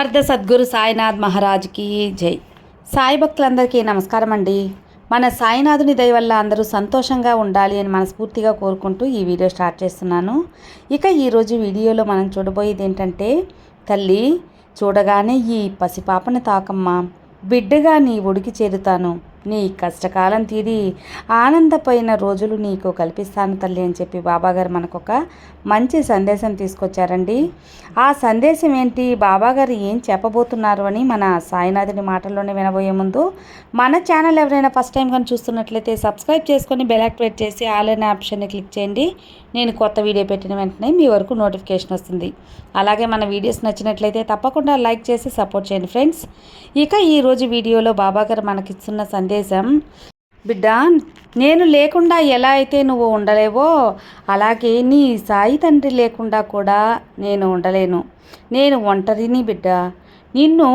మర్ద సద్గురు సాయినాథ్ మహారాజ్కి జై. సాయి భక్తులందరికీ నమస్కారం అండి మన సాయినాథుని దయ వల్ల అందరూ సంతోషంగా ఉండాలి అని మనస్ఫూర్తిగా కోరుకుంటూ ఈ వీడియో స్టార్ట్ చేస్తున్నాను. ఇక ఈరోజు వీడియోలో మనం చూడబోయేది ఏంటంటే తల్లి చూడగానే ఈ పసిపాపను తాకమ్మ. బిడ్డగా నీ ఒడికి చేరుతాను. నీ కష్టకాలం తీరి ఆనందపోయిన రోజులు నీకు కల్పిస్తాను తల్లి అని చెప్పి బాబాగారు మనకు ఒక మంచి సందేశం తీసుకొచ్చారండి. ఆ సందేశం ఏంటి? బాబాగారు ఏం చెప్పబోతున్నారు అని మన సాయినాథుని మాటల్లోనే వినబోయే ముందు మన ఛానల్ ఎవరైనా ఫస్ట్ టైం కానీ చూస్తున్నట్లయితే సబ్స్క్రైబ్ చేసుకొని బెల్ యాక్టివేట్ చేసి ఆల్ అనే ఆప్షన్ని క్లిక్ చేయండి. నేను కొత్త వీడియో పెట్టిన వెంటనే మీ వరకు నోటిఫికేషన్ వస్తుంది. అలాగే మన వీడియోస్ నచ్చినట్లయితే తప్పకుండా లైక్ చేసి సపోర్ట్ చేయండి ఫ్రెండ్స్. ఇక ఈరోజు వీడియోలో బాబాగారు మనకిస్తున్న సందేశం బిడ్డ నేను లేకుండా ఎలా అయితే నువ్వు ఉండలేవో అలాగే నీ సాయి తండ్రి లేకుండా కూడా నేను ఉండలేను. నేను ఒంటరిని బిడ్డ. నిన్ను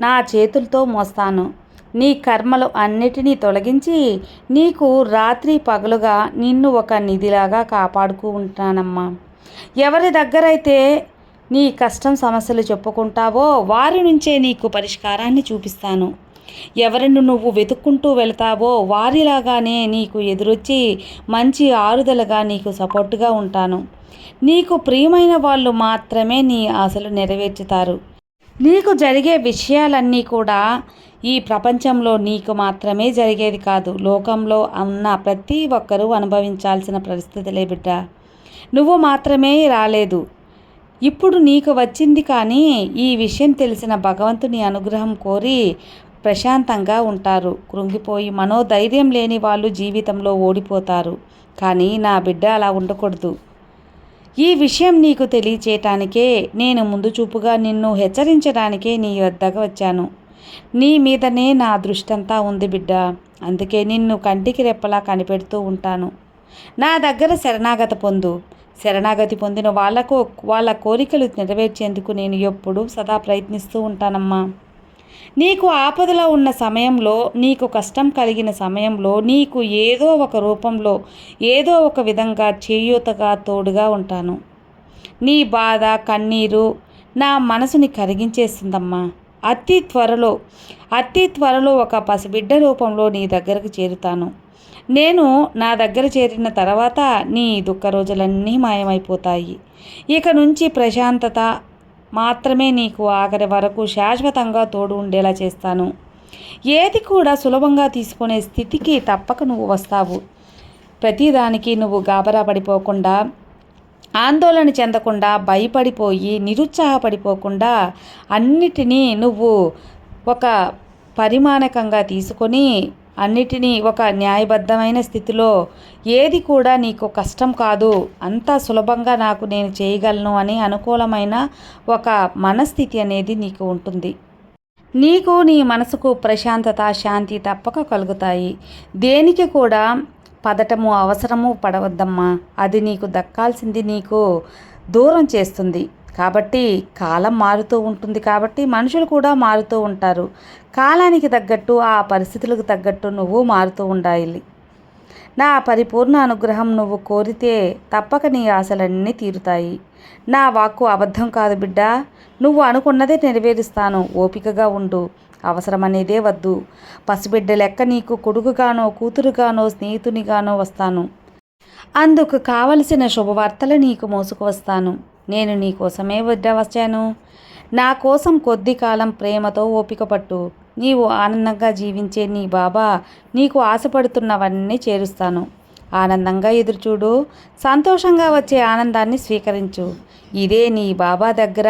నా చేతులతో మోస్తాను. నీ కర్మలు అన్నిటినీ తొలగించి నీకు రాత్రి పగలుగా నిన్ను ఒక నిధిలాగా కాపాడుకు ఉంటానమ్మా. ఎవరి దగ్గరైతే నీ కష్టం సమస్యలు చెప్పుకుంటావో వారి నుంచే నీకు పరిష్కారాన్ని చూపిస్తాను. ఎవరిని నువ్వు వెతుక్కుంటూ వెళతావో వారిలాగానే నీకు ఎదురొచ్చి మంచి ఆరుదలగా నీకు సపోర్టుగా ఉంటాను. నీకు ప్రియమైన వాళ్ళు మాత్రమే నీ ఆశలు నెరవేర్చుతారు. నీకు జరిగే విషయాలన్నీ కూడా ఈ ప్రపంచంలో నీకు మాత్రమే జరిగేది కాదు. లోకంలో ఉన్న ప్రతి ఒక్కరూ అనుభవించాల్సిన పరిస్థితులే బిడ్డ. నువ్వు మాత్రమే రాలేదు. ఇప్పుడు నీకు వచ్చింది కానీ ఈ విషయం తెలిసిన భగవంతుని అనుగ్రహం కోరి ప్రశాంతంగా ఉంటారు. కృంగిపోయి మనోధైర్యం లేని వాళ్ళు జీవితంలో ఓడిపోతారు. కానీ నా బిడ్డ అలా ఉండకూడదు. ఈ విషయం నీకు తెలియచేయటానికే నేను ముందు చూపుగా నిన్ను హెచ్చరించడానికే నీ వద్దకు వచ్చాను. నీ మీదనే నా దృష్టంతా ఉంది బిడ్డ. అందుకే నిన్ను కంటికి రెప్పలా కనిపెడుతూ ఉంటాను. నా దగ్గర శరణాగత పొందు. శరణాగతి పొందిన వాళ్ళకు వాళ్ళ కోరికలు నెరవేర్చేందుకు నేను ఎప్పుడూ సదా ప్రయత్నిస్తూ ఉంటానమ్మా. నీకు ఆపదలో ఉన్న సమయంలో నీకు కష్టం కలిగిన సమయంలో నీకు ఏదో ఒక రూపంలో ఏదో ఒక విధంగా చేయూతగా తోడుగా ఉంటాను. నీ బాధ కన్నీరు నా మనసుని కరిగించేస్తుందమ్మా. అతి త్వరలో అతి త్వరలో ఒక పసిబిడ్డ రూపంలో నీ దగ్గరకు చేరుతాను. నేను నా దగ్గర చేరిన తర్వాత నీ దుఃఖ రోజులన్నీ మాయమైపోతాయి. ఇక నుంచి ప్రశాంతత మాత్రమే నీకు ఆఖరి వరకు శాశ్వతంగా తోడు ఉండేలా చేస్తాను. ఏది కూడా సులభంగా తీసుకునే స్థితికి తప్పక నువ్వు వస్తావు. ప్రతిదానికి నువ్వు గాబరా పడిపోకుండా ఆందోళన చెందకుండా భయపడిపోయి నిరుత్సాహపడిపోకుండా అన్నిటినీ నువ్వు ఒక పరిమాణకంగా తీసుకొని అన్నిటినీ ఒక న్యాయబద్ధమైన స్థితిలో ఏది కూడా నీకు కష్టం కాదు అంత సులభంగా నాకు నేను చేయగలను అని అనుకూలమైన ఒక మనస్థితి అనేది నీకు ఉంటుంది. నీకు నీ మనసుకు ప్రశాంతత శాంతి తప్పక కలుగుతాయి. దేనికి కూడా పదటము అవసరము పడవద్దమ్మా. అది నీకు దక్కాల్సింది నీకు దూరం చేస్తుంది. కాబట్టి కాలం మారుతూ ఉంటుంది కాబట్టి మనుషులు కూడా మారుతూ ఉంటారు. కాలానికి తగ్గట్టు ఆ పరిస్థితులకు తగ్గట్టు నువ్వు మారుతూ ఉండాలి. నా పరిపూర్ణ అనుగ్రహం నువ్వు కోరితే తప్పక నీ ఆశలన్నీ తీరుతాయి. నా వాక్కు అబద్ధం కాదు బిడ్డ. నువ్వు అనుకున్నదే నెరవేరుస్తాను. ఓపికగా ఉండు. అవసరమనేదే వద్దు. పసిబిడ్డ లెక్క నీకు కొడుకుగానో కూతురుగానో స్నేహితునిగానో వస్తాను. అందుకు కావలసిన శుభవార్తలు నీకు మోసుకు వస్తాను. నేను నీ కోసమే వద్ద వచ్చాను నా కోసం కొద్ది కాలం ప్రేమతో ఓపిక పట్టు. నీవు ఆనందంగా జీవించే నీ బాబా నీకు ఆశపడుతున్నవన్నీ చేరుస్తాను. ఆనందంగా ఎదురుచూడు. సంతోషంగా వచ్చే ఆనందాన్ని స్వీకరించు. ఇదే నీ బాబా దగ్గర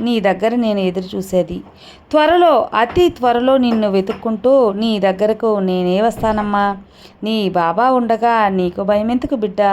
నీ దగ్గర నేను ఎదురు చూసేది త్వరలో అతి త్వరలో నిన్ను వెతుక్కుంటూ నీ దగ్గరకు నేనే వస్తానమ్మా. నీ బాబా ఉండగా నీకు భయమెందుకు బిడ్డా?